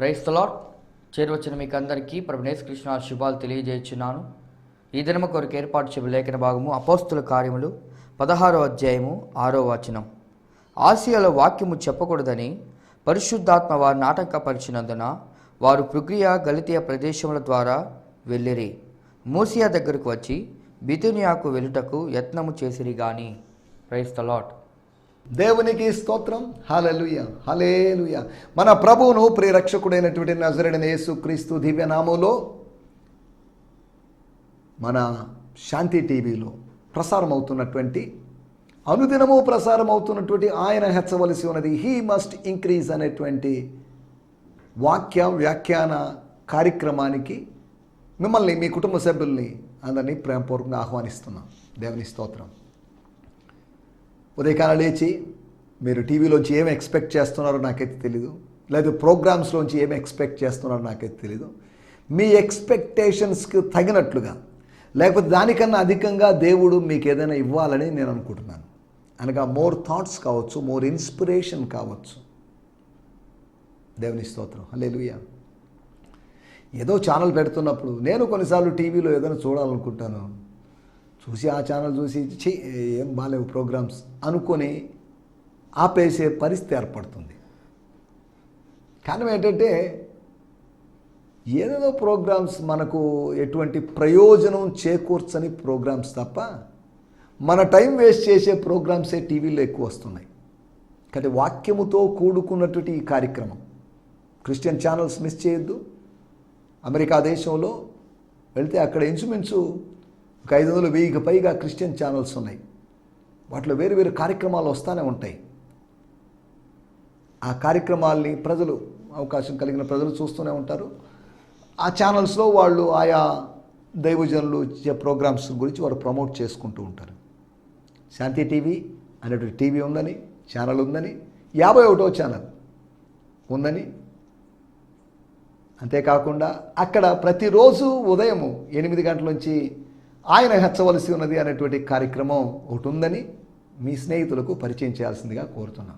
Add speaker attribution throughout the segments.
Speaker 1: క్రైస్తలాట్ చేరువచ్చిన మీకు అందరికీ ప్రభునేశ్ కృష్ణ శుభాలు తెలియజేస్తున్నాను ఈ దినము కొరకు ఏర్పాటు చేయబడిన లేఖన భాగము అపోస్తుల కార్యములు పదహారో అధ్యాయము ఆరో వచనం. ఆసియాలో వాక్యము చెప్పకూడదని పరిశుద్ధాత్మ వారిని ఆటంకపరిచినందున వారు పృగ్రియ గలితీయ ప్రదేశముల ద్వారా వెళ్ళిరి. మూసియా దగ్గరకు వచ్చి బితునియాకు వెళ్ళుటకు యత్నము చేసిరి గాని. క్రైస్తలాట్
Speaker 2: దేవునికి స్తోత్రం. హలలుయ హలేలుయ మన ప్రభువును ప్రియరక్షకుడైనటువంటి నజరుడైన యేసు క్రీస్తు దివ్యనామంలో మన శాంతి టీవీలో ప్రసారం అవుతున్నటువంటి అనుదినము ప్రసారం అవుతున్నటువంటి ఆయన హెచ్చవలసి ఉన్నది. హీ మస్ట్ ఇంక్రీజ్ అనేటువంటి వాక్య వ్యాఖ్యాన కార్యక్రమానికి మిమ్మల్ని మీ కుటుంబ సభ్యుల్ని అందరినీ ప్రేమపూర్వకంగా ఆహ్వానిస్తున్నాం. దేవుని స్తోత్రం. ఉదయకాలం లేచి మీరు టీవీలోంచి ఏమి ఎక్స్పెక్ట్ చేస్తున్నారో నాకైతే తెలీదు. లేదా ప్రోగ్రామ్స్లోంచి ఏమి ఎక్స్పెక్ట్ చేస్తున్నారో నాకైతే తెలీదు. మీ ఎక్స్పెక్టేషన్స్కి తగినట్లుగా లేకపోతే దానికన్నా అధికంగా దేవుడు మీకు ఏదైనా ఇవ్వాలని నేను అనుకుంటున్నాను. అనగా మోర్ థాట్స్ కావచ్చు మోర్ ఇన్స్పిరేషన్ కావచ్చు. దేవుని స్తోత్రం. హల్లెలూయా. ఏదో ఛానల్ పెడుతున్నప్పుడు నేను కొన్నిసార్లు టీవీలో ఏదైనా చూడాలనుకుంటాను. చూసి ఆ ఛానల్ చూసి చే ఏం బాగాలేవు ప్రోగ్రామ్స్ అనుకొని ఆపేసే పరిస్థితి ఏర్పడుతుంది. కారణం ఏంటంటే ఏదేదో ప్రోగ్రామ్స్ మనకు ఎటువంటి ప్రయోజనం చేకూర్చని ప్రోగ్రామ్స్ తప్ప మన టైం వేస్ట్ చేసే ప్రోగ్రామ్సే టీవీలో ఎక్కువ వస్తున్నాయి. కానీ వాక్యముతో కూడుకున్నటువంటి ఈ కార్యక్రమం క్రిస్టియన్ ఛానల్స్ మిస్ చేయొద్దు. అమెరికా దేశంలో వెళ్తే అక్కడ ఇంచుమించు ఒక ఐదు వందలు వెయ్యికి పైగా క్రిస్టియన్ ఛానల్స్ ఉన్నాయి. వాటిలో వేరు వేరు కార్యక్రమాలు వస్తూనే ఉంటాయి. ఆ కార్యక్రమాల్ని ప్రజలు అవకాశం కలిగిన ప్రజలు చూస్తూనే ఉంటారు. ఆ ఛానల్స్లో వాళ్ళు ఆయా దైవజనులు ఇచ్చే ప్రోగ్రామ్స్ గురించి వారు ప్రమోట్ చేసుకుంటూ ఉంటారు. శాంతి టీవీ అనేటువంటి టీవీ ఉందని ఛానల్ ఉందని యాభై ఒకటో ఛానల్ ఉందని. అంతేకాకుండా అక్కడ ప్రతిరోజు ఉదయం ఎనిమిది గంటల నుంచి ఆయన హెచ్చవలసి ఉన్నది అనేటువంటి కార్యక్రమం ఒకటి ఉందని మీ స్నేహితులకు పరిచయం చేయాల్సిందిగా కోరుతున్నాం.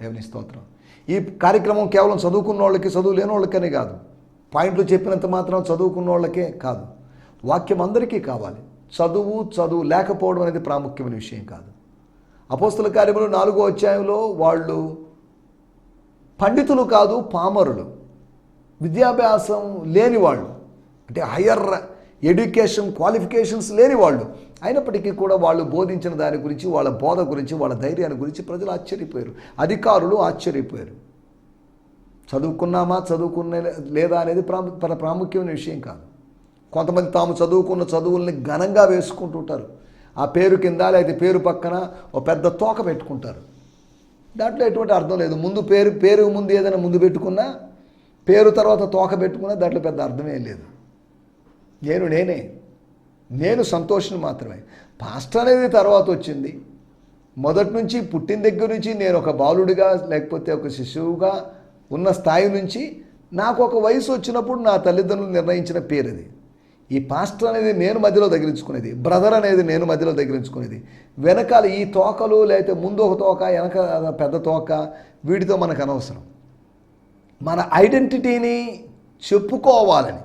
Speaker 2: దేవుని స్తోత్రం. ఈ కార్యక్రమం కేవలం చదువుకున్న వాళ్ళకి చదువు లేని వాళ్ళకనే కాదు. పాయింట్లు చెప్పినంత మాత్రం చదువుకున్న వాళ్ళకే కాదు. వాక్యం అందరికీ కావాలి. చదువు చదువు లేకపోవడం అనేది ప్రాముఖ్యమైన విషయం కాదు. అపోస్తుల కార్యములు నాలుగో అధ్యాయంలో వాళ్ళు పండితులు కాదు పామరులు. విద్యాభ్యాసం లేని వాళ్ళు. అంటే హయ్యర్ ఎడ్యుకేషన్ క్వాలిఫికేషన్స్ లేని వాళ్ళు. అయినప్పటికీ కూడా వాళ్ళు బోధించిన దాని గురించి వాళ్ళ బోధ గురించి వాళ్ళ ధైర్యాన్ని గురించి ప్రజలు ఆశ్చర్యపోయారు. అధికారులు ఆశ్చర్యపోయారు. చదువుకున్నామా చదువుకున్న లేదా అనేది ప్రాము ప్రాముఖ్యమైన విషయం కాదు. కొంతమంది తాము చదువుకున్న చదువుల్ని ఘనంగా వేసుకుంటుంటారు ఆ పేరు కింద లేకపోతే పేరు పక్కన ఒక పెద్ద తోక పెట్టుకుంటారు. దాంట్లో ఎటువంటి అర్థం లేదు. ముందు పేరు పేరు ముందు ఏదైనా ముందు పెట్టుకున్నా పేరు తర్వాత తోక పెట్టుకున్నా దాంట్లో పెద్ద అర్థమే లేదు. నేను నేనే. నేను సంతోషం మాత్రమే. పాస్టర్ అనేది తర్వాత వచ్చింది. మొదటి నుంచి పుట్టిన దగ్గర నుంచి నేను ఒక బాలుడిగా లేకపోతే ఒక శిశువుగా ఉన్న స్థాయి నుంచి నాకు ఒక వయసు వచ్చినప్పుడు నా తల్లిదండ్రులు నిర్ణయించిన పేరు అది ఈ పాస్టర్ అనేది నేను మధ్యలో తగిలించుకునేది బ్రదర్ అనేది నేను మధ్యలో తగిలించుకునేది వెనకాల ఈ తోకలు లేకపోతే ముందు ఒక తోక వెనక పెద్ద తోక వీటితో మనకు అనవసరం. మన ఐడెంటిటీని చెప్పుకోవాలని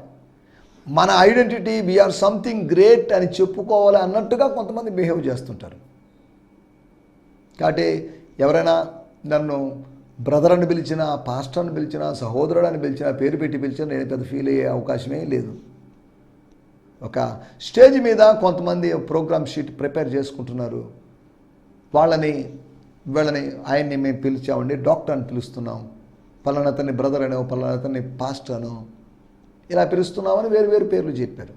Speaker 2: మన ఐడెంటిటీ వీఆర్ సంథింగ్ గ్రేట్ అని చెప్పుకోవాలి అన్నట్టుగా కొంతమంది బిహేవ్ చేస్తుంటారు. కాబట్టి ఎవరైనా నన్ను బ్రదర్ అని పిలిచినా పాస్టర్ అని పిలిచినా సహోదరుడు అని పిలిచినా పేరు పెట్టి పిలిచినా నేను పెద్ద ఫీల్ అయ్యే అవకాశమే లేదు. ఒక స్టేజ్ మీద కొంతమంది ప్రోగ్రామ్ షీట్ ప్రిపేర్ చేసుకుంటున్నారు. వాళ్ళని వీళ్ళని ఆయన్ని మేము పిలిచామండి డాక్టర్ అని పిలుస్తున్నాం. పలానతన్ని బ్రదర్ అనో పలానతన్ని పాస్టర్ అనో ఇలా పిలుస్తున్నామని వేరు వేరు పేర్లు చెప్పారు.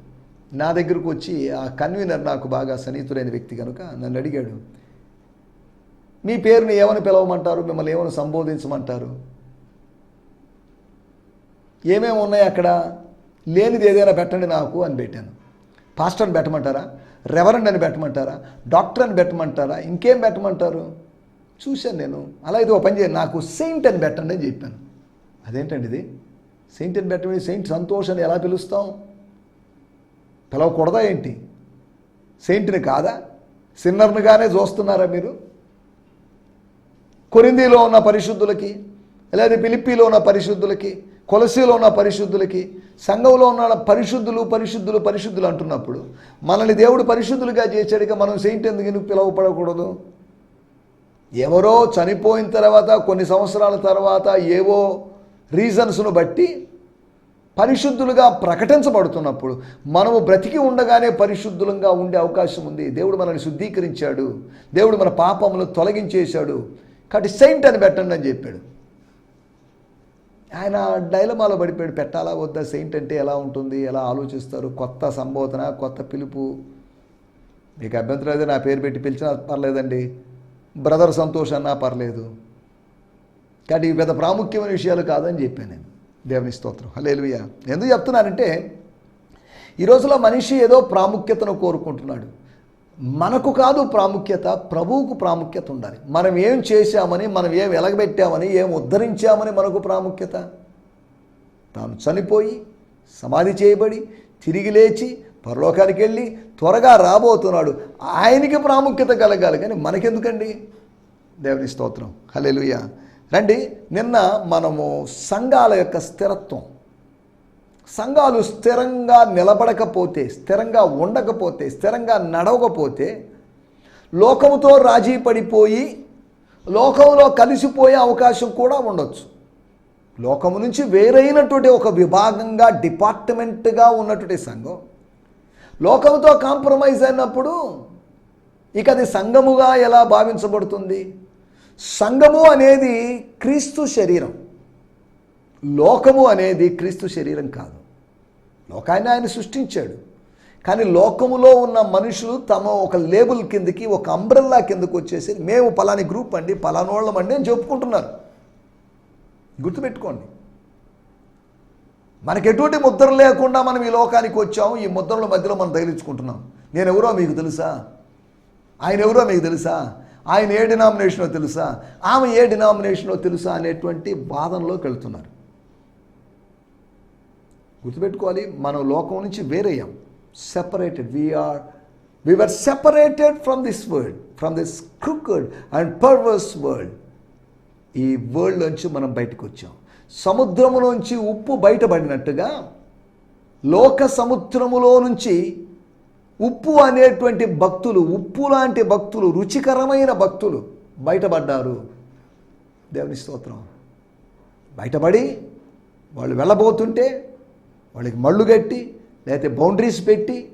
Speaker 2: నా దగ్గరకు వచ్చి ఆ కన్వీనర్ నాకు బాగా సన్నిహితుడైన వ్యక్తి కనుక నన్ను అడిగాడు మీ పేరుని ఏమని పిలవమంటారు? మిమ్మల్ని ఏమని సంబోధించమంటారు? ఏమేమి ఉన్నాయి అక్కడ? లేనిది ఏదైనా పెట్టండి నాకు అని పెట్టాను. పాస్టర్ అని పెట్టమంటారా? రెవరెండ్ అని పెట్టమంటారా? డాక్టర్ అని పెట్టమంటారా? ఇంకేం పెట్టమంటారు? చూశాను నేను. అలా ఇది ఒక పని చేయండి నాకు సెయింట్ అని పెట్టండి అని చెప్పాను. అదేంటండి ఇది? సెయింట్ అని పెట్టమని సెయింట్ సంతోష్ అని ఎలా పిలుస్తాం? పిలవకూడదా ఏంటి? సెయింట్ని కాదా? సిన్నర్నిగానే చూస్తున్నారా మీరు? కొరిందీలో ఉన్న పరిశుద్ధులకి లేదా పిలిపిలో ఉన్న పరిశుద్ధులకి కొలసీలో ఉన్న పరిశుద్ధులకి సంఘంలో ఉన్న పరిశుద్ధులు పరిశుద్ధులు పరిశుద్ధులు అంటున్నప్పుడు మనల్ని దేవుడు పరిశుద్ధులుగా చేశాడుగా మనం సెయింట్ ఎందుకు ఎందుకు పిలువపడకూడదు ఎవరో చనిపోయిన తర్వాత కొన్ని సంవత్సరాల తర్వాత ఏవో రీజన్స్ను బట్టి పరిశుద్ధులుగా ప్రకటించబడుతున్నప్పుడు మనము బ్రతికి ఉండగానే పరిశుద్ధులంగా ఉండే అవకాశం ఉంది. దేవుడు మనల్ని శుద్ధీకరించాడు. దేవుడు మన పాపములను తొలగించేశాడు. కాబట్టి సెయింట్ అని పెట్టండి అని చెప్పాడు. ఆయన డైలమాలో పడిపోయాడు. పెట్టాలా వద్దా సెయింట్ అంటే ఎలా ఉంటుంది? ఎలా ఆలోచిస్తారు? కొత్త సంబోధన కొత్త పిలుపు. మీకు అభ్యంతరం అయితే నా పేరు పెట్టి పిలిచినా పర్లేదండి. బ్రదర్ సంతోష్ అన్నా పర్లేదు. కాబట్టి ఇవి పెద్ద ప్రాముఖ్యమైన విషయాలు కాదని చెప్పాను నేను. దేవుని స్తోత్రం. హలేలుయ్య ఎందుకు చెప్తున్నానంటే ఈ రోజులో మనిషి ఏదో ప్రాముఖ్యతను కోరుకుంటున్నాడు. మనకు కాదు ప్రాముఖ్యత ప్రభువుకు ప్రాముఖ్యత ఉండాలి. మనం ఏం చేశామని మనం ఏం వెలగబెట్టామని ఏం ఉద్ధరించామని మనకు ప్రాముఖ్యత? తాను చనిపోయి సమాధి చేయబడి తిరిగి లేచి పరలోకానికి వెళ్ళి త్వరగా రాబోతున్నాడు. ఆయనకి ప్రాముఖ్యత కలగాలి. కానీ మనకెందుకండి? దేవుని స్తోత్రం. హల్లెలూయా. రండి నిన్న మనము సంఘాల యొక్క స్థిరత్వం. సంఘాలు స్థిరంగా నిలబడకపోతే స్థిరంగా ఉండకపోతే స్థిరంగా నడవకపోతే లోకముతో రాజీ పడిపోయి లోకంలో కలిసిపోయే అవకాశం కూడా ఉండొచ్చు. లోకము నుంచి వేరైనటువంటి ఒక విభాగంగా డిపార్ట్మెంట్గా ఉన్నటువంటి సంఘం. లోకంతో కాంప్రమైజ్ అయినప్పుడు ఇక అది సంఘముగా ఎలా భావించబడుతుంది? సంఘము అనేది క్రీస్తు శరీరం. లోకము అనేది క్రీస్తు శరీరం కాదు. లోకాన్ని ఆయన సృష్టించాడు. కానీ లోకములో ఉన్న మనుషులు తమ ఒక లేబుల్ కిందకి ఒక అంబ్రెల్లా కిందకు వచ్చేసి మేము పలాని గ్రూప్ అండి పలానోళ్ళం అండి అని చెప్పుకుంటున్నారు. గుర్తుపెట్టుకోండి. మనకి ఎటువంటి ముద్ర లేకుండా మనం ఈ లోకానికి వచ్చాము ఈ ముద్రల మధ్యలో మనం తగిలించుకుంటున్నాం. నేను ఎవరో మీకు తెలుసా? ఆయన ఎవరో మీకు తెలుసా? ఆయన ఏ డినామినేషనో తెలుసా? ఆమె ఏ డినామినేషనో తెలుసా అనేటువంటి వాదనలోకి వెళ్తున్నారు. గుర్తుపెట్టుకోవాలి మనం లోకం నుంచి వేరయ్యాం. Separated we are we are separated from this world from this crooked and perverse world ఈ వరల్డ్ నుంచి మనం బయటకు వచ్చాం. సముద్రము నుంచి ఉప్పు బయటపడినట్టుగా లోక సముద్రములో నుంచి ఉప్పు అనేటువంటి భక్తులు ఉప్పు లాంటి భక్తులు రుచికరమైన భక్తులు బయటపడ్డారు. దేవుని స్తోత్రం. బయటపడి వాళ్ళు వెళ్ళబోతుంటే వాళ్ళకి మళ్ళు కట్టి లేకపోతే బౌండరీస్ పెట్టి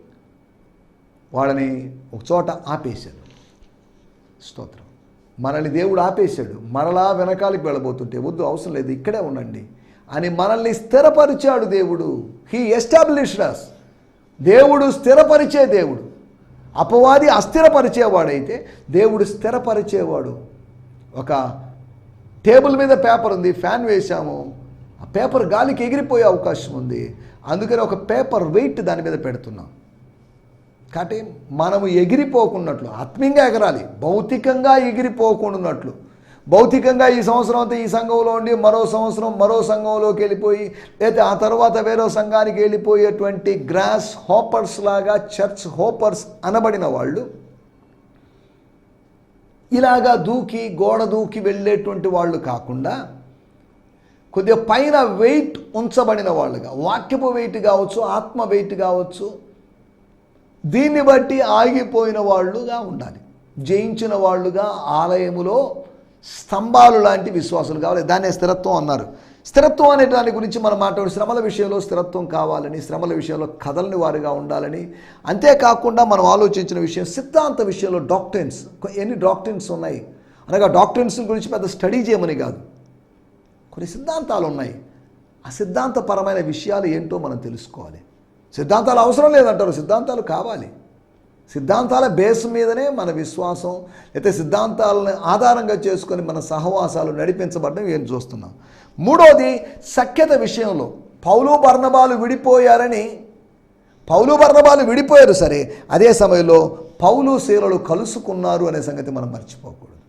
Speaker 2: వాళ్ళని ఒక చోట ఆపేశాడు స్తోత్రం. మనల్ని దేవుడు ఆపేశాడు. మరలా వెనకాలకి వెళ్ళబోతుంటే వద్దు అవసరం లేదు ఇక్కడే ఉండండి అని మనల్ని స్థిరపరిచాడు దేవుడు. హీ ఎస్టాబ్లిష్డ్ అస్ దేవుడు స్థిరపరిచే దేవుడు. అపవాది అస్థిరపరిచేవాడైతే దేవుడు స్థిరపరిచేవాడు. ఒక టేబుల్ మీద పేపర్ ఉంది ఫ్యాన్ వేశాము. ఆ పేపర్ గాలికి ఎగిరిపోయే అవకాశం ఉంది. అందుకని ఒక పేపర్ వెయిట్ దాని మీద పెడుతున్నాం. కాబట్టి మనము ఎగిరిపోకున్నట్లు ఆత్మీయంగా ఎగరాలి భౌతికంగా ఎగిరిపోకుండాన్నట్లు భౌతికంగా ఈ సంవత్సరం అంతా ఈ సంఘంలో ఉండి మరో సంవత్సరం మరో సంఘంలోకి వెళ్ళిపోయి లేకపోతే ఆ తర్వాత వేరే సంఘానికి వెళ్ళిపోయేటువంటి గ్రాస్ హోపర్స్ లాగా చర్చ్ హోపర్స్ అనబడిన వాళ్ళు ఇలాగా దూకి గోడ దూకి వెళ్ళేటువంటి వాళ్ళు కాకుండా కొద్దిగా పైన వెయిట్ ఉంచబడిన వాళ్ళుగా వాక్యపు వెయిట్ కావచ్చు ఆత్మ వెయిట్ కావచ్చు దీన్ని బట్టి ఆగిపోయిన వాళ్ళుగా ఉండాలి. జయించిన వాళ్ళుగా ఆలయములో స్తంభాలు లాంటి విశ్వాసులు కావాలి. దాన్నే స్థిరత్వం అన్నారు. స్థిరత్వం అనే దాని గురించి మనం మాట్లాడు శ్రమల విషయంలో స్థిరత్వం కావాలని శ్రమల విషయంలో కదలని వారిగా ఉండాలని. అంతేకాకుండా మనం ఆలోచించిన విషయం సిద్ధాంత విషయంలో డాక్టర్స్ ఎన్ని డాక్టర్స్ ఉన్నాయి? అనగా డాక్టర్స్ గురించి పెద్ద స్టడీ చేయమని కాదు. కొన్ని సిద్ధాంతాలు ఉన్నాయి. ఆ సిద్ధాంతపరమైన విషయాలు ఏంటో మనం తెలుసుకోవాలి. సిద్ధాంతాలు అవసరం లేదంటారు. సిద్ధాంతాలు కావాలి. సిద్ధాంతాల బేస్ మీదనే మన విశ్వాసం అయితే సిద్ధాంతాలను ఆధారంగా చేసుకొని మన సహవాసాలు నడిపించబడడం ఏం చూస్తున్నాం. మూడోది సఖ్యత విషయంలో. పౌలు బర్ణబాలు విడిపోయారని పౌలు బర్ణబాలు విడిపోయారు సరే అదే సమయంలో పౌలు శీలలు కలుసుకున్నారు అనే సంగతి మనం మర్చిపోకూడదు.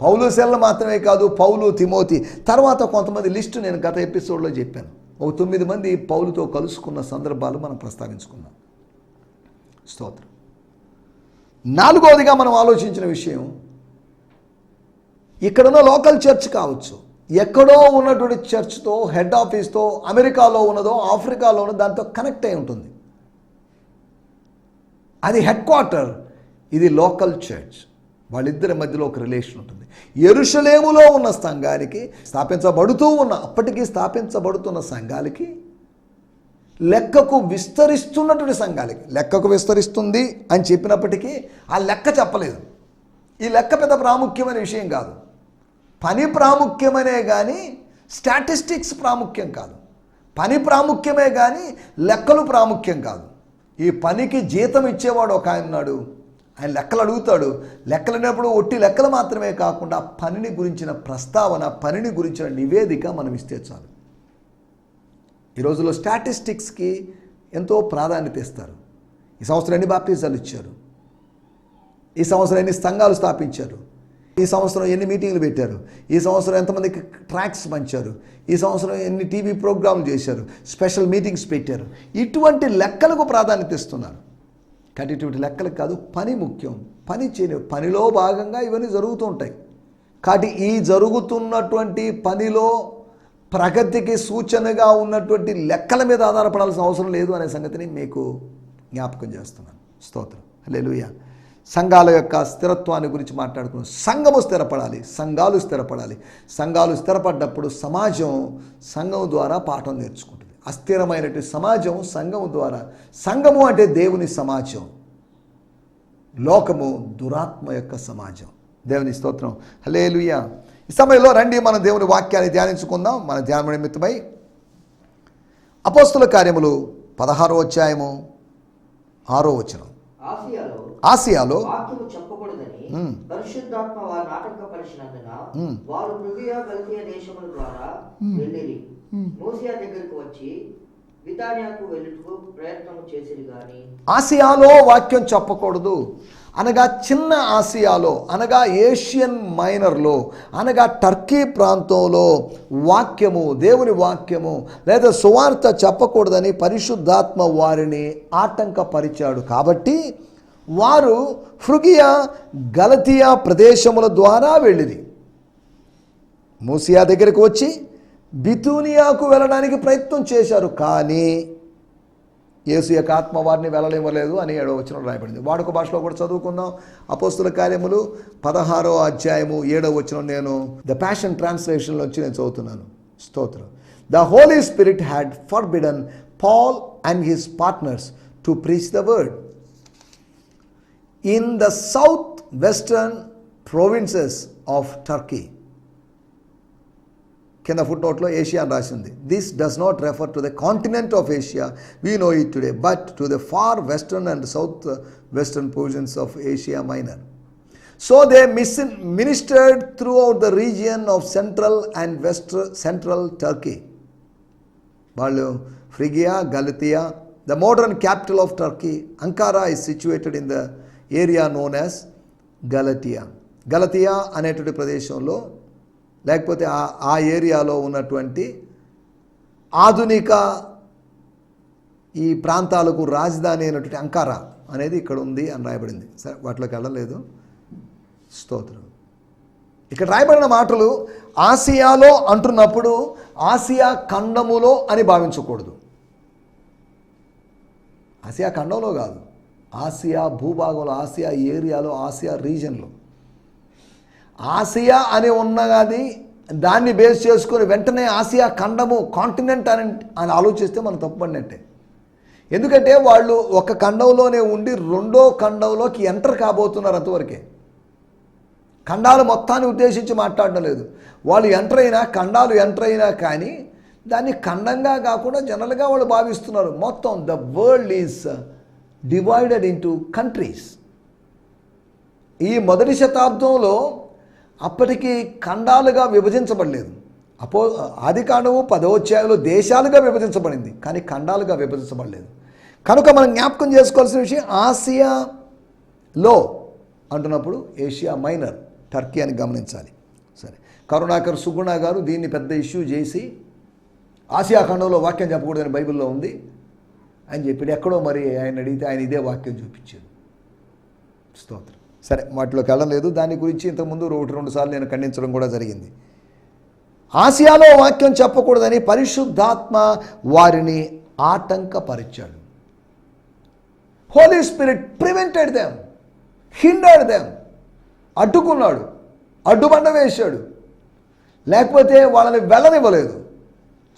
Speaker 2: పౌలు శీలలు మాత్రమే కాదు పౌలు తిమోతి తర్వాత కొంతమంది లిస్టు నేను గత ఎపిసోడ్లో చెప్పాను. ఒక తొమ్మిది మంది పౌలుతో కలుసుకున్న సందర్భాలు మనం ప్రస్తావించుకున్నాం. స్తోత్రం. నాలుగవదిగా మనం ఆలోచించిన విషయం ఇక్కడున్న లోకల్ చర్చ్ కావచ్చు ఎక్కడో ఉన్నటువంటి చర్చ్తో హెడ్ ఆఫీస్తో అమెరికాలో ఉన్నదో ఆఫ్రికాలో ఉన్నదో దాంతో కనెక్ట్ అయి ఉంటుంది. అది హెడ్ క్వార్టర్ ఇది లోకల్ చర్చ్. వాళ్ళిద్దరి మధ్యలో ఒక రిలేషన్ ఉంటుంది. ఎరుషలేములో ఉన్న సంఘానికి స్థాపించబడుతూ ఉన్న అప్పటికీ స్థాపించబడుతున్న సంఘాలకి లెక్కకు విస్తరిస్తున్నటువంటి సంఘాలకి. లెక్కకు విస్తరిస్తుంది అని చెప్పినప్పటికీ ఆ లెక్క చెప్పలేదు. ఈ లెక్క పెద్ద ప్రాముఖ్యమైన విషయం కాదు. పని ప్రాముఖ్యమనే కానీ స్టాటిస్టిక్స్ ప్రాముఖ్యం కాదు. పని ప్రాముఖ్యమే కానీ లెక్కలు ప్రాముఖ్యం కాదు. ఈ పనికి జీతం ఇచ్చేవాడు ఒక ఆయన ఉన్నాడు. ఆయన లెక్కలు అడుగుతాడు. లెక్కలు అనేప్పుడు ఒట్టి లెక్కలు మాత్రమే కాకుండా పనిని గురించిన ప్రస్తావన పనిని గురించిన నివేదిక మనం ఇస్తే చాలు. ఈ రోజుల్లో స్టాటిస్టిక్స్కి ఎంతో ప్రాధాన్యత ఇస్తారు. ఈ సంవత్సరం ఎన్ని బాప్టిజాలు ఇచ్చారు? ఈ సంవత్సరం ఎన్ని సంఘాలు స్థాపించారు? ఈ సంవత్సరం ఎన్ని మీటింగ్లు పెట్టారు? ఈ సంవత్సరం ఎంతమందికి ట్రాక్స్ పంచారు? ఈ సంవత్సరం ఎన్ని టీవీ ప్రోగ్రాంలు చేశారు? స్పెషల్ మీటింగ్స్ పెట్టారు? ఇటువంటి లెక్కలకు ప్రాధాన్యత ఇస్తున్నారు. కానీ ఇటువంటి లెక్కలకు కాదు పని ముఖ్యం. పని చేయని పనిలో భాగంగా ఇవన్నీ జరుగుతూ ఉంటాయి. కాబట్టి ఈ జరుగుతున్నటువంటి పనిలో ప్రగతికి సూచనగా ఉన్నటువంటి లెక్కల మీద ఆధారపడాల్సిన అవసరం లేదు అనే సంగతిని మీకు జ్ఞాపకం చేస్తున్నాను. స్తోత్రం. లేలుయ సంఘాల యొక్క స్థిరత్వాన్ని గురించి మాట్లాడుకున్నాం. సంఘము స్థిరపడాలి. సంఘాలు స్థిరపడాలి. సంఘాలు స్థిరపడ్డప్పుడు సమాజం సంఘం ద్వారా పాఠం నేర్చుకుంటుంది. అస్థిరమైనటువంటి సమాజం సంఘం ద్వారా. సంఘము అంటే దేవుని సమాజం. లోకము దురాత్మ యొక్క సమాజం. దేవుని స్తోత్రం. హలేలుయా ఈ సమయంలో రండి మన దేవుని వాక్యాన్ని ధ్యానించుకుందాం. మన ధ్యానం నిమిత్తమై అపోస్తుల కార్యములు పదహారో అధ్యాయము ఆరో వచనం.
Speaker 1: ఆసియాలో
Speaker 2: ఆసియాలో
Speaker 1: వాక్యము చెప్పకూడదని
Speaker 2: మ్మ్.
Speaker 1: పరిశుద్ధాత్మ వారిని ఆటంకపరిచినందున
Speaker 2: మ్మ్.
Speaker 1: వారు పృథియా గల్తీయ దేశముల ద్వారా వెళ్ళిరి. మోసియా దగ్గరకు వచ్చి వితానియాకు వెళ్ళుటకు ప్రయత్నం చేసిరి గాని
Speaker 2: ఆసియాలో వాక్యం చెప్పకూడదు. అనగా చిన్న ఆసియాలో అనగా ఏషియన్ మైనర్లో అనగా టర్కీ ప్రాంతంలో వాక్యము దేవుని వాక్యము లేదా సువార్త చెప్పకూడదని పరిశుద్ధాత్మ వారిని ఆటంకపరిచాడు. కాబట్టి వారు ఫ్రుగియా గలతియా ప్రదేశముల ద్వారా వెళ్ళింది మూసియా దగ్గరికి వచ్చి బితూనియాకు వెళ్ళడానికి ప్రయత్నం చేశారు. కానీ యేసు యొక్క ఆత్మ వారిని వెళ్ళలేమలేదు అని ఏడో వచ్చిన రాయబడింది. వాడుక భాషలో కూడా చదువుకుందాం. అపోస్తుల కార్యములు పదహారో అధ్యాయము ఏడో వచ్చిన నేను ద ప్యాషన్ ట్రాన్స్లేషన్లో వచ్చి నేను చదువుతున్నాను. స్తోత్రం. The Holy Spirit had forbidden Paul and his partners to preach the word in the south western provinces of Turkey కింద ఫుట్ నోట్లో ఏషియా అని రాసింది. This does not refer to the continent of Asia we know it today but to the far western and south western positions of Asia minor so they miss ministered throughout the region of central and west central Turkey వాళ్ళు Phrygia Galatia the modern capital of Turkey Ankara is situated in the area known as Galatia Galatia అనేటువంటి ప్రదేశంలో లేకపోతే ఆ ఆ ఏరియాలో ఉన్నటువంటి ఆధునిక ఈ ప్రాంతాలకు రాజధాని అయినటువంటి అంకారా అనేది ఇక్కడ ఉంది అని రాయబడింది. సరే వాటిలోకి వెళ్ళలేదు స్తోత్రం. ఇక్కడ రాయబడిన మాటలు ఆసియాలో అంటున్నప్పుడు ఆసియా ఖండములో అని భావించకూడదు. ఆసియా ఖండంలో కాదు. ఆసియా భూభాగంలో ఆసియా ఏరియాలో ఆసియా రీజన్లో ఆసియా అని ఉన్నది దాన్ని బేస్ చేసుకొని వెంటనే ఆసియా ఖండము కాంటినెంట్ అని అని ఆలోచిస్తే మనం తప్పుపడినట్టే. ఎందుకంటే వాళ్ళు ఒక ఖండంలోనే ఉండి రెండో ఖండంలోకి ఎంటర్ కాబోతున్నారు అంతవరకే. ఖండాలు మొత్తాన్ని ఉద్దేశించి మాట్లాడడం లేదు. వాళ్ళు ఎంటర్ అయినా ఖండాలు ఎంటర్ అయినా కానీ దాన్ని ఖండంగా కాకుండా జనరల్గా వాళ్ళు భావిస్తున్నారు. మొత్తం the world is divided into countries. ఈ మొదటి శతాబ్దంలో అప్పటికి ఖండాలుగా విభజించబడలేదు. అపో ఆది కాండము పదోధ్యాయంలో దేశాలుగా విభజించబడింది కానీ ఖండాలుగా విభజించబడలేదు. కనుక మనం జ్ఞాపకం చేసుకోవాల్సిన విషయం ఆసియాలో అంటున్నప్పుడు ఏషియా మైనర్ టర్కీ అని గమనించాలి. సరే. కరుణాకర్ సుగుణ గారు దీన్ని పెద్ద ఇష్యూ చేసి ఆసియా ఖండంలో వాక్యం చెప్పకూడదని బైబిల్లో ఉంది అని చెప్పి ఎక్కడో మరి ఆయన అడిగితే ఆయన ఇదే వాక్యం చూపించాడు స్తోత్రం. సరే వాటిలోకి వెళ్ళలేదు దాని గురించి ఇంతకుముందు ఒకటి రెండు సార్లు నేను ఖండించడం కూడా జరిగింది. ఆసియాలో వాక్యం చెప్పకూడదని పరిశుద్ధాత్మ వారిని ఆటంకపరిచాడు. Holy Spirit prevented them hindered them అడ్డుకున్నాడు అడ్డుబండ వేశాడు. లేకపోతే వాళ్ళని వెళ్ళనివ్వలేదు.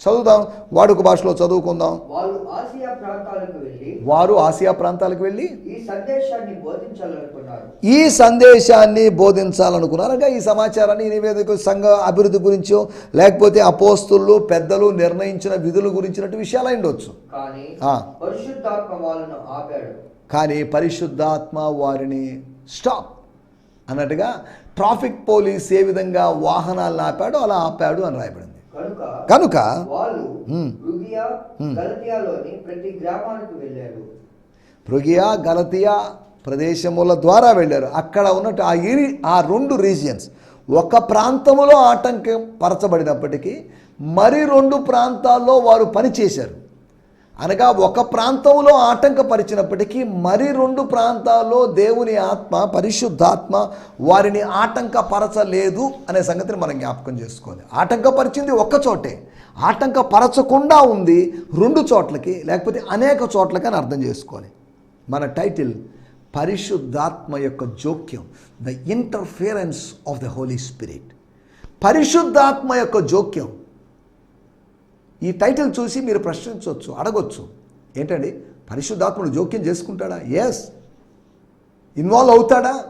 Speaker 2: చదువుదాం వాడుక భాషలో చదువుకుందాం.
Speaker 1: వాళ్ళు ఆసియా ప్రాంతాలకు వెళ్ళి
Speaker 2: వారు ఆసియా ప్రాంతాలకు వెళ్ళి
Speaker 1: ఈ సందేశాన్ని బోధించాలనుకున్నారు.
Speaker 2: ఈ సందేశాన్ని బోధించాలనుకున్నారు అంటే ఈ సమాచారాన్ని నివేదిక సంఘ అభివృద్ధి గురించో లేకపోతే అపోస్తులు పెద్దలు నిర్ణయించిన విధుల గురించినట్టు విషయాలు అయి ఉండొచ్చు.
Speaker 1: కానీ
Speaker 2: ఆ.
Speaker 1: పరిశుద్ధాత్మ వాళ్ళను ఆపాడు.
Speaker 2: కానీ పరిశుద్ధాత్మ వారిని స్టాప్ అన్నట్టుగా ట్రాఫిక్ పోలీస్ ఏ విధంగా వాహనాలను ఆపాడో అలా ఆపాడు అని రాయబడింది.
Speaker 1: కనుక వాళ్ళు ప్రతి గ్రామానికి వెళ్ళారు.
Speaker 2: పృగియా గలతియా ప్రదేశముల ద్వారా వెళ్ళారు. అక్కడ ఉన్నట్టు ఆ ఇరి ఆ రెండు రీజియన్స్. ఒక ప్రాంతములో ఆటంకం పరచబడినప్పటికీ మరి రెండు ప్రాంతాల్లో వారు పనిచేశారు. అనగా ఒక ప్రాంతంలో ఆటంకపరిచినప్పటికీ మరి రెండు ప్రాంతాల్లో దేవుని ఆత్మ పరిశుద్ధాత్మ వారిని ఆటంకపరచలేదు అనే సంగతిని మనం జ్ఞాపకం చేసుకోవాలి. ఆటంకపరిచింది ఒక్క చోటే. ఆటంకపరచకుండా ఉంది రెండు చోట్లకి లేకపోతే అనేక చోట్లకి అని అర్థం చేసుకోవాలి. మన టైటిల్ పరిశుద్ధాత్మ యొక్క జోక్యం the interference of the Holy Spirit పరిశుద్ధాత్మ యొక్క జోక్యం ఈ టైటిల్ చూసి మీరు ప్రశ్నించవచ్చు అడగొచ్చు. ఏంటండి? పరిశుద్ధాత్ముడు జోక్యం చేసుకుంటాడా? ఎస్ ఇన్వాల్వ్ అవుతాడా?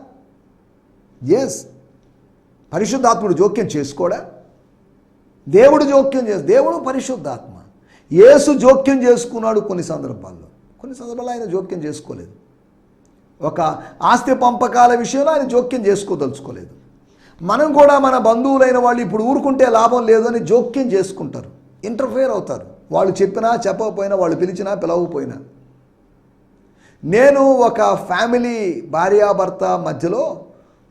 Speaker 2: ఎస్ పరిశుద్ధాత్ముడు జోక్యం చేసుకోడా? దేవుడు జోక్యం చేసు దేవుడు పరిశుద్ధాత్మ. యేసు జోక్యం చేసుకున్నాడు కొన్ని సందర్భాల్లో. కొన్ని సందర్భాల్లో ఆయన జోక్యం చేసుకోలేదు. ఒక ఆస్తి పంపకాల విషయంలో ఆయన జోక్యం చేసుకోదలుచుకోలేదు. మనం కూడా మన బంధువులైన వాళ్ళు ఇప్పుడు ఊరుకుంటే లాభం లేదని జోక్యం చేసుకుంటారు. ఇంటర్ఫియర్ అవుతారు. వాళ్ళు చెప్పినా చెప్పకపోయినా వాళ్ళు పిలిచినా పిలవకపోయినా. నేను ఒక ఫ్యామిలీ భార్యాభర్త మధ్యలో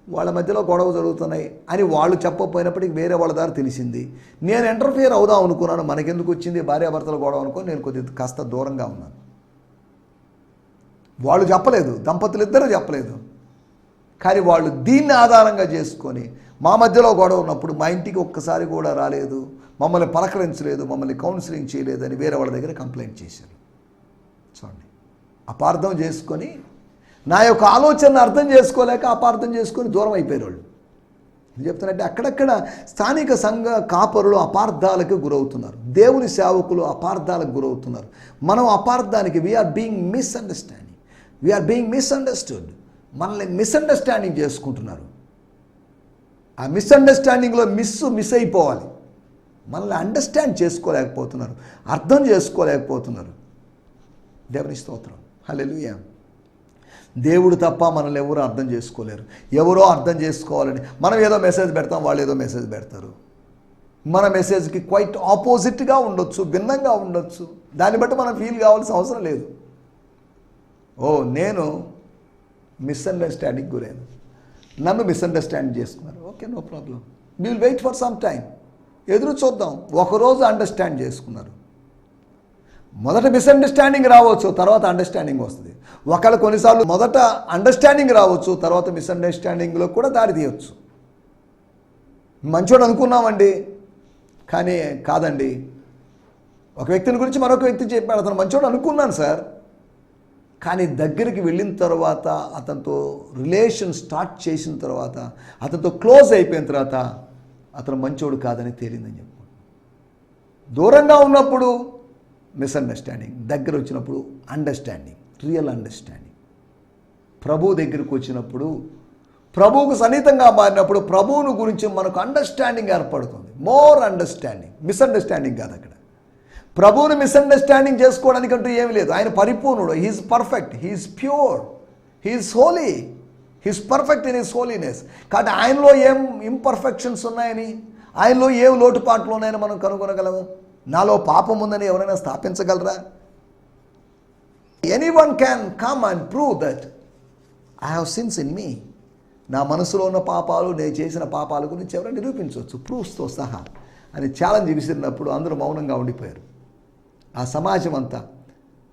Speaker 2: వాళ్ళ మధ్యలో గొడవ జరుగుతున్నాయి అని వాళ్ళు చెప్పకపోయినప్పటికీ వేరే వాళ్ళ దారి తెలిసింది. నేను ఇంటర్ఫియర్ అవుదాం అనుకున్నాను. మనకెందుకు వచ్చింది భార్యాభర్తల గొడవ అనుకుని నేను కొద్దిగా కాస్త దూరంగా ఉన్నాను. వాళ్ళు చెప్పలేదు. దంపతులు ఇద్దరు చెప్పలేదు. కానీ వాళ్ళు దీన్ని ఆధారంగా చేసుకొని మా మధ్యలో గొడవ ఉన్నప్పుడు మా ఇంటికి ఒక్కసారి కూడా రాలేదు. మమ్మల్ని పలకరించలేదు మమ్మల్ని కౌన్సిలింగ్ చేయలేదని వేరే వాళ్ళ దగ్గర కంప్లైంట్ చేశారు. చూడండి. అపార్థం చేసుకొని నా యొక్క ఆలోచనను అర్థం చేసుకోలేక అపార్థం చేసుకొని దూరం అయిపోయారు వాళ్ళు చెప్తున్నట్టే అక్కడక్కడ స్థానిక సంఘ కాపరులు అపార్థాలకు గురవుతున్నారు. దేవుని సేవకులు అపార్థాలకు గురవుతున్నారు. మనం అపార్థానికి we are being misunderstanding we are being misunderstood మనల్ని మిస్అండర్స్టాండింగ్ చేసుకుంటున్నారు. ఆ మిస్అండర్స్టాండింగ్లో మిస్ మిస్ అయిపోవాలి. మనల్ని అండర్స్టాండ్ చేసుకోలేకపోతున్నారు అర్థం చేసుకోలేకపోతున్నారు. దేవుని స్తోత్రం. హల్లెలూయా దేవుడు తప్ప మనల్ని ఎవరు అర్థం చేసుకోలేరు. ఎవరో అర్థం చేసుకోవాలని మనం ఏదో మెసేజ్ పెడతాం వాళ్ళు ఏదో మెసేజ్ పెడతారు. మన మెసేజ్కి క్వైట్ ఆపోజిట్గా ఉండొచ్చు భిన్నంగా ఉండొచ్చు. దాన్ని బట్టి మనం ఫీల్ కావాల్సిన అవసరం లేదు. ఓ నేను మిస్అండర్స్టాండింగ్ గురైన. నన్ను మిస్అండర్స్టాండ్ చేసుకున్నారు. Okay no problem will wait for some time ఎదురు చూద్దాం. ఒకరోజు అండర్స్టాండ్ చేసుకున్నారు. మొదట మిస్అండర్స్టాండింగ్ రావచ్చు తర్వాత అండర్స్టాండింగ్ వస్తుంది. ఒకళ్ళు కొన్నిసార్లు మొదట అండర్స్టాండింగ్ రావచ్చు తర్వాత మిస్అండర్స్టాండింగ్లో కూడా దారి తీయవచ్చు మంచోడు అనుకున్నామండి కానీ కాదండి. ఒక వ్యక్తిని గురించి మరొక వ్యక్తి చెప్పాడు అతను మంచోడు అనుకున్నాను సార్. కానీ దగ్గరికి వెళ్ళిన తర్వాత అతనితో రిలేషన్ స్టార్ట్ చేసిన తర్వాత అతనితో క్లోజ్ అయిపోయిన తర్వాత అతను మంచోడు కాదని తేలిందని చెప్పు దూరంగా ఉన్నప్పుడు మిస్అండర్స్టాండింగ్ దగ్గర వచ్చినప్పుడు అండర్స్టాండింగ్ రియల్ అండర్స్టాండింగ్ ప్రభు దగ్గరికి వచ్చినప్పుడు ప్రభువుకు సన్నిహితంగా మారినప్పుడు ప్రభువును గురించి మనకు అండర్స్టాండింగ్ ఏర్పడుతుంది. మోర్ అండర్స్టాండింగ్ మిస్అండర్స్టాండింగ్ కాదు అక్కడ. ప్రభువుని మిస్అండర్స్టాండింగ్ చేసుకోవడానికి అంటూ ఏమీ లేదు. ఆయన పరిపూర్ణుడు. He is perfect he is pure he is holy his perfect in his holiness కాబట్టి ఆయనలో ఏం ఇంపర్ఫెక్షన్స్ ఉన్నాయని? ఆయనలో ఏం లోటుపాట్లు ఉన్నాయని మనం కనుగొనగలము? నాలో పాపం ఉందని ఎవరైనా స్థాపించగలరా? Anyone can come and prove that I have sins in me నా మనసులో ఉన్న పాపాలు నేను చేసిన పాపాల గురించి ఎవరైనా నిరూపించవచ్చు. ప్రూఫ్స్తో సహా. అని ఛాలెంజ్ విసిరినప్పుడు అందరూ మౌనంగా ఉండిపోయారు. ఆ సమాజం అంతా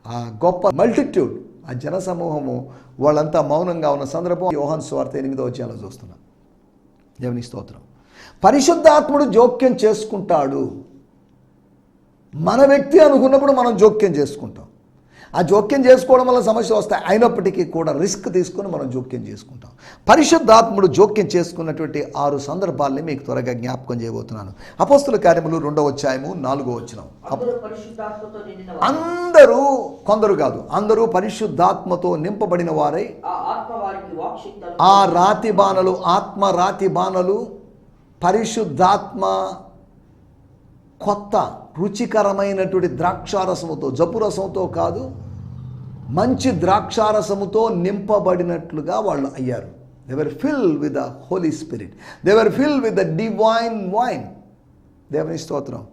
Speaker 2: ఆ గొప్ప మల్టిట్యూడ్ ఆ జన సమూహము వాళ్ళంతా మౌనంగా ఉన్న సందర్భం యోహాన్ స్వార్థ ఎనిమిదో వచ్చేలా చూస్తున్నాం. దేవుని స్తోత్రం. పరిశుద్ధాత్ముడు జోక్యం చేసుకుంటాడు. మన వ్యక్తి అనుకున్నప్పుడు మనం జోక్యం చేసుకుంటాం. ఆ జోక్యం చేసుకోవడం వల్ల సమస్యలు వస్తాయి. అయినప్పటికీ కూడా రిస్క్ తీసుకొని మనం జోక్యం చేసుకుంటాం. పరిశుద్ధాత్ముడు జోక్యం చేసుకున్నటువంటి ఆరు సందర్భాల్ని మీకు త్వరగా జ్ఞాపకం చేయబోతున్నాను. అపోస్తుల కార్యములు రెండవ అధ్యాయము నాలుగో వచ్చినాం
Speaker 1: అందరూ
Speaker 2: కొందరు కాదు అందరూ పరిశుద్ధాత్మతో నింపబడిన వారై.
Speaker 1: ఆ
Speaker 2: రాతి బాణలు ఆత్మ రాతి బాణలు పరిశుద్ధాత్మ కొత్త రుచికరమైనటువంటి ద్రాక్షారసముతో జపురసంతో కాదు మంచి ద్రాక్షారసముతో నింపబడినట్లుగా వాళ్ళు అయ్యారు. They were fill with the Holy Spirit they were fill with the divine wine దేవుని స్తోత్రం.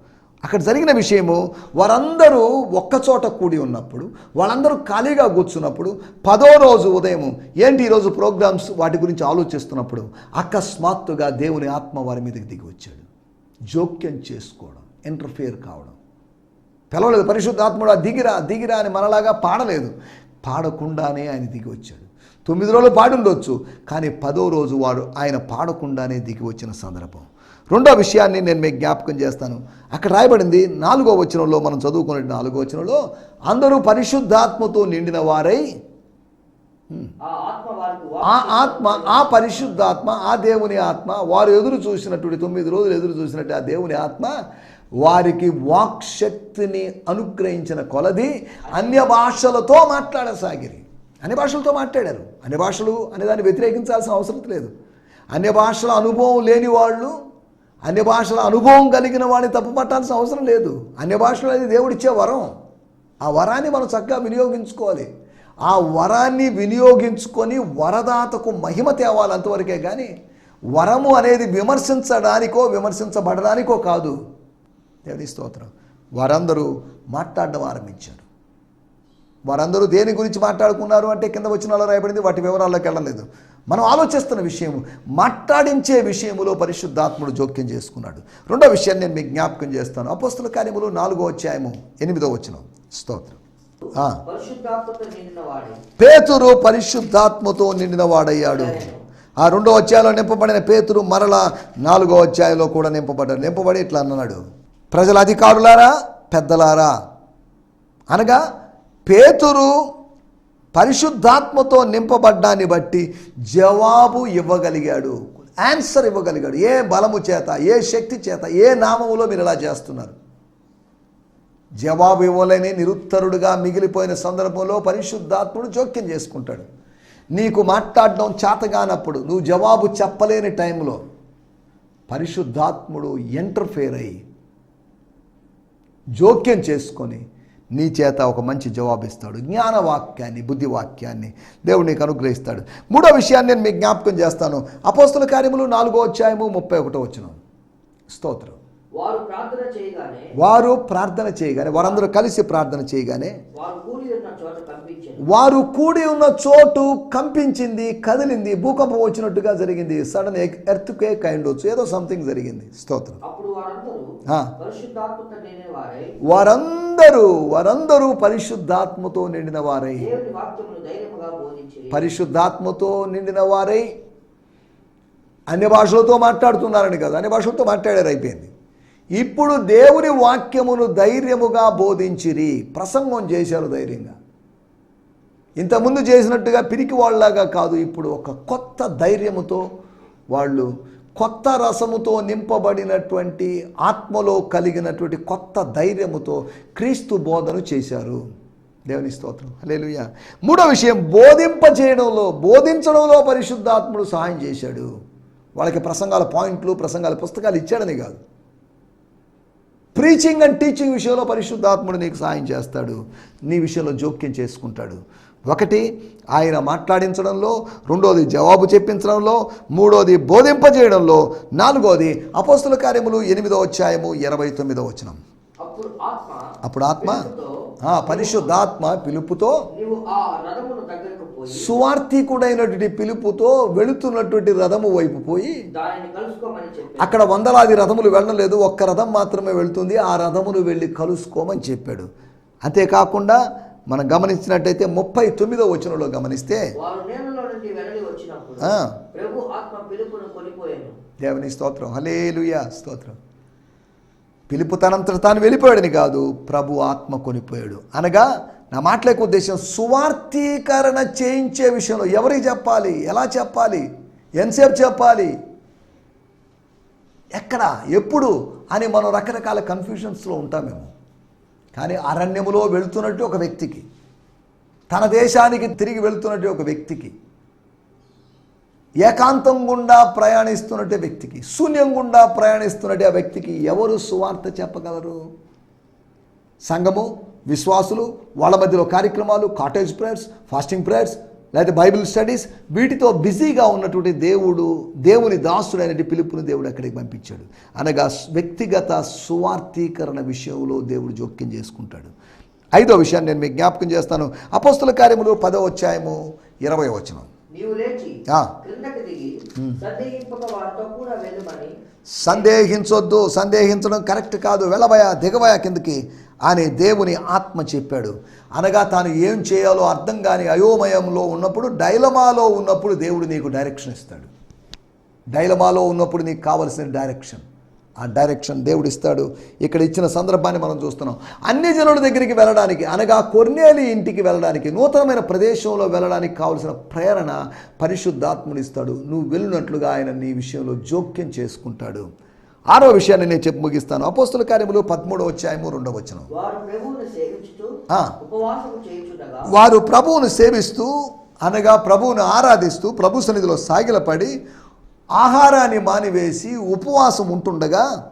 Speaker 2: అక్కడ జరిగిన విషయము వారందరూ ఒక్కచోట కూడి ఉన్నప్పుడు వాళ్ళందరూ ఖాళీగా కూర్చున్నప్పుడు పదో రోజు ఉదయం ఏంటి ఈరోజు ప్రోగ్రామ్స్ వాటి గురించి ఆలోచిస్తున్నప్పుడు అకస్మాత్తుగా దేవుని ఆత్మ వారి మీదకి దిగి వచ్చాడు. జోక్యం చేసుకోవడం. ఇంటర్ఫియర్ కావడం. పిలవలేదు పరిశుద్ధాత్ముడు ఆ దిగిరా దిగిరా అని మనలాగా పాడలేదు. పాడకుండానే ఆయన దిగి వచ్చాడు. తొమ్మిది రోజులు పాడి ఉండొచ్చు కానీ పదో రోజు వారు ఆయన పాడకుండానే దిగి వచ్చిన సందర్భం. రెండో విషయాన్ని నేను మీకు జ్ఞాపకం చేస్తాను. అక్కడ రాయబడింది నాలుగో వచనంలో మనం చదువుకునే నాలుగో వచనంలో అందరూ పరిశుద్ధాత్మతో నిండిన వారై
Speaker 1: ఆ ఆత్మ వారికి
Speaker 2: ఆ ఆత్మ ఆ పరిశుద్ధాత్మ ఆ దేవుని ఆత్మ వారు ఎదురు చూసినటువంటి తొమ్మిది రోజులు ఎదురు చూసినట్టు ఆ దేవుని ఆత్మ వారికి వాక్శక్తిని అనుగ్రహించిన కొలది అన్య భాషలతో మాట్లాడసాగిరి. అన్ని భాషలతో మాట్లాడారు. అన్ని భాషలు అనే దాన్ని వ్యతిరేకించాల్సిన అవసరం లేదు. అన్య భాషల అనుభవం లేని వాళ్ళు అన్య భాషల అనుభవం కలిగిన వాడిని తప్పు పట్టాల్సిన అవసరం లేదు. అన్య భాషలు అనేది దేవుడిచ్చే వరం. ఆ వరాన్ని మనం చక్కగా వినియోగించుకోవాలి. ఆ వరాన్ని వినియోగించుకొని వరదాతకు మహిమ తేవాలి అంతవరకే కానీ వరము అనేది విమర్శించడానికో విమర్శించబడడానికో కాదు. దేవుని స్తోత్రం. వారందరూ మాట్లాడడం ఆరంభించారు. వారందరూ దేని గురించి మాట్లాడుకున్నారు అంటే కింద వచ్చిన రాయబడింది వాటి వివరాల్లోకి వెళ్ళలేదు. మనం ఆలోచిస్తున్న విషయము మాట్లాడించే విషయములో పరిశుద్ధాత్ముడు జోక్యం చేసుకున్నాడు. రెండో విషయాన్ని నేను మీకు జ్ఞాపకం చేస్తాను. అపోస్తుల కార్యములు నాలుగో అధ్యాయము ఎనిమిదో వచ్చిన స్తోత్రం. పేతురు పరిశుద్ధాత్మతో నిండిన వాడయ్యాడు. ఆ రెండో అధ్యాయంలో నింపబడిన పేతురు మరలా నాలుగో అధ్యాయంలో కూడా నింపబడ్డాడు. నింపబడి ఇట్లా అన్నాడు. ప్రజల అధికారులారా పెద్దలారా అనగా పేతురు పరిశుద్ధాత్మతో నింపబడ్డాన్ని బట్టి జవాబు ఇవ్వగలిగాడు. ఆన్సర్ ఇవ్వగలిగాడు. ఏ బలము చేత ఏ శక్తి చేత ఏ నామములో మీరు ఇలా చేస్తున్నారు? జవాబు ఇవ్వలేని నిరుత్తరుడుగా మిగిలిపోయిన సందర్భంలో పరిశుద్ధాత్ముడు జోక్యం చేసుకుంటాడు. నీకు మాట్లాడడం చేతగానప్పుడు నువ్వు జవాబు చెప్పలేని టైంలో పరిశుద్ధాత్ముడు ఎంటర్ఫేర్ అయ్యి జోక్యం చేసుకొని నీ చేత ఒక మంచి జవాబిస్తాడు. జ్ఞానవాక్యాన్ని బుద్ధివాక్యాన్ని దేవుడు నీకు అనుగ్రహిస్తాడు. మూడో విషయాన్ని నేను మీకు జ్ఞాపకం చేస్తాను. అపోస్తుల కార్యములు నాలుగో అధ్యాయము ముప్పై ఒకటో వచ్చిన స్తోత్రం.
Speaker 1: వారు ప్రార్థన చేయగానే
Speaker 2: వారు ప్రార్థన చేయగానే వారందరూ కలిసి ప్రార్థన చేయగానే
Speaker 1: వారు
Speaker 2: కూడి ఉన్న చోటు కంపించింది. కదిలింది భూకంపం వచ్చినట్టుగా జరిగింది. సడన్ ఎర్త్ కేక్ అయిండొచ్చు ఏదో సంథింగ్ జరిగింది. స్తోత్రం.
Speaker 1: వారందరూ
Speaker 2: వారందరూ పరిశుద్ధాత్మతో నిండిన వారై. పరిశుద్ధాత్మతో నిండిన వారై. అన్ని భాషలతో మాట్లాడుతున్నారని కదా అన్ని భాషలతో మాట్లాడారు అయిపోయింది. ఇప్పుడు దేవుని వాక్యమును ధైర్యముగా బోధించిరి. ప్రసంగం చేశారు ధైర్యంగా. ఇంతకుముందు చేసినట్టుగా పిరికి వాళ్ళలాగా కాదు ఇప్పుడు ఒక కొత్త ధైర్యముతో వాళ్ళు కొత్త రసముతో నింపబడినటువంటి ఆత్మలో కలిగినటువంటి కొత్త ధైర్యముతో క్రీస్తు బోధన చేశారు. దేవుని స్తోత్రం. హల్లెలూయా. మూడో విషయం బోధింప చేయడంలో బోధించడంలో పరిశుద్ధాత్ముడు సహాయం చేశాడు. వాళ్ళకి ప్రసంగాల పాయింట్లు ప్రసంగాల పుస్తకాలు ఇచ్చాడని కాదు. ప్రీచింగ్ అండ్ టీచింగ్ విషయంలో పరిశుద్ధాత్ముడు నీకు సహాయం చేస్తాడు. నీ విషయంలో జోక్యం చేసుకుంటాడు. ఒకటి ఆయన మాట్లాడించడంలో రెండోది జవాబు చెప్పించడంలో మూడోది బోధింపజేయడంలో నాలుగోది అపోస్తుల కార్యములు ఎనిమిదో అధ్యాయము ఇరవై తొమ్మిదో వచనం.
Speaker 1: అప్పుడు ఆత్మ
Speaker 2: పరిశుద్ధాత్మ పిలుపుతో సువార్థికుడైనటువంటి పిలుపుతో వెళుతున్నటువంటి రథము వైపు పోయి అక్కడ వందలాది రథములు వెళ్ళలేదు ఒక్క రథం మాత్రమే వెళ్తుంది. ఆ రథమును వెళ్ళి కలుసుకోమని చెప్పాడు. అంతేకాకుండా మనం గమనించినట్టయితే ముప్పై తొమ్మిదో వచనంలో గమనిస్తే దేవుని స్తోత్రం. హలేలుయా స్తోత్రం. పిలుపు తనంతట తాను వెళ్ళిపోయాడని కాదు ప్రభు ఆత్మ కొనిపోయాడు. అనగా నా మాట్లాడే ఉద్దేశం సువార్థీకరణ చేయించే విషయంలో ఎవరికి చెప్పాలి? ఎలా చెప్పాలి? ఎంతసేపు చెప్పాలి? ఎక్కడ? ఎప్పుడు? అని మనం రకరకాల కన్ఫ్యూషన్స్లో ఉంటామేమో కానీ అరణ్యములో వెళుతున్నట్టు ఒక వ్యక్తికి తన దేశానికి తిరిగి వెళుతున్నట్టు ఒక వ్యక్తికి ఏకాంతం గుండా ప్రయాణిస్తున్నట్టే వ్యక్తికి శూన్యం గుండా ప్రయాణిస్తున్నట్టే ఆ వ్యక్తికి ఎవరు సువార్త చెప్పగలరు? సంఘము విశ్వాసులు వాళ్ళ మధ్యలో కార్యక్రమాలు కాటేజ్ ప్రేయర్స్ ఫాస్టింగ్ ప్రేయర్స్ లేదా బైబిల్ స్టడీస్ వీటితో బిజీగా ఉన్నటువంటి దేవుడు దేవుని దాసుడైన పిలుపుని దేవుడు అక్కడికి పంపించాడు. అనగా వ్యక్తిగత సువార్థీకరణ విషయంలో దేవుడు జోక్యం చేసుకుంటాడు. ఐదో విషయాన్ని నేను మీకు జ్ఞాపకం చేస్తాను. అపోస్తుల కార్యములు పదో అధ్యాయము ఇరవై వచనం. సందేహించొద్దు సందేహించడం కరెక్ట్ కాదు. వెళ్ళబోయా దిగబోయా కిందకి అని దేవుని ఆత్మ చెప్పాడు. అనగా తాను ఏం చేయాలో అర్థం కాని అయోమయంలో ఉన్నప్పుడు డైలమాలో ఉన్నప్పుడు దేవుడు నీకు డైరెక్షన్ ఇస్తాడు. డైలమాలో ఉన్నప్పుడు నీకు కావలసిన డైరెక్షన్ ఆ డైరెక్షన్ దేవుడు ఇస్తాడు ఇక్కడ ఇచ్చిన సందర్భాన్ని మనం చూస్తున్నాం. అన్ని జనుల దగ్గరికి వెళ్ళడానికి అనగా కొర్నేలి ఇంటికి వెళ్ళడానికి నూతనమైన ప్రదేశంలో వెళ్ళడానికి కావలసిన ప్రేరణ పరిశుద్ధాత్ముడు ఇస్తాడు. నువ్వు వెళ్ళినట్లుగా ఆయన నీ విషయంలో జోక్యం చేసుకుంటాడు. ఆరో విషయాన్ని నేను చెప్పి ముగిస్తాను. అపోస్తుల కార్యములు పదమూడవ అధ్యాయము రెండవ వచనం.
Speaker 1: వారు ప్రభువును చేయుచుండగా
Speaker 2: వారు ప్రభువును సేవిస్తూ అనగా ప్రభువును ఆరాధిస్తూ ప్రభు సన్నిధిలో సాగిలపడి ఆహారాన్ని మానివేసి ఉపవాసం ఉంటుండగా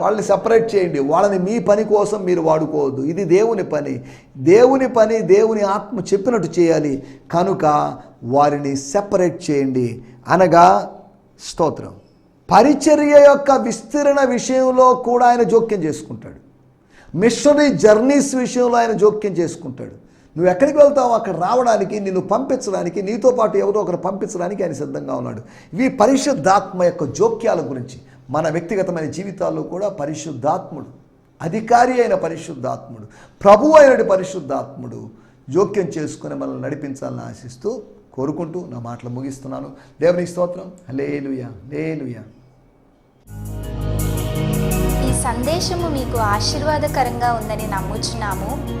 Speaker 2: వాళ్ళని సపరేట్ చేయండి. వాళ్ళని మీ పని కోసం మీరు వాడుకోవద్దు. ఇది దేవుని పని. దేవుని పని దేవుని ఆత్మ చెప్పినట్టు చేయాలి. కనుక వారిని సెపరేట్ చేయండి. అనగా స్తోత్రం. పరిచర్య యొక్క విస్తరణ విషయంలో కూడా ఆయన జోక్యం చేసుకుంటాడు. మిషనరీ జర్నీస్ విషయంలో ఆయన జోక్యం చేసుకుంటాడు. నువ్వు ఎక్కడికి వెళ్తావు అక్కడ రావడానికి నిన్ను పంపించడానికి నీతో పాటు ఎవరో ఒకరు పంపించడానికి ఆయన సిద్ధంగా ఉన్నాడు. ఇవి పరిశుద్ధాత్మ యొక్క జోక్యాల గురించి. మన వ్యక్తిగతమైన జీవితాల్లో కూడా పరిశుద్ధాత్ముడు అధికారి అయిన పరిశుద్ధాత్ముడు ప్రభు అయిన పరిశుద్ధాత్ముడు జోక్యం చేసుకుని మనల్ని నడిపించాలని ఆశిస్తూ కోరుకుంటూ నా మాటలు ముగిస్తున్నాను. దేవుని స్తోత్రం. లేలుయా లేలుయా
Speaker 3: ఈ సందేశము మీకు ఆశీర్వాదకరంగా ఉందని నమ్ముచున్నాము.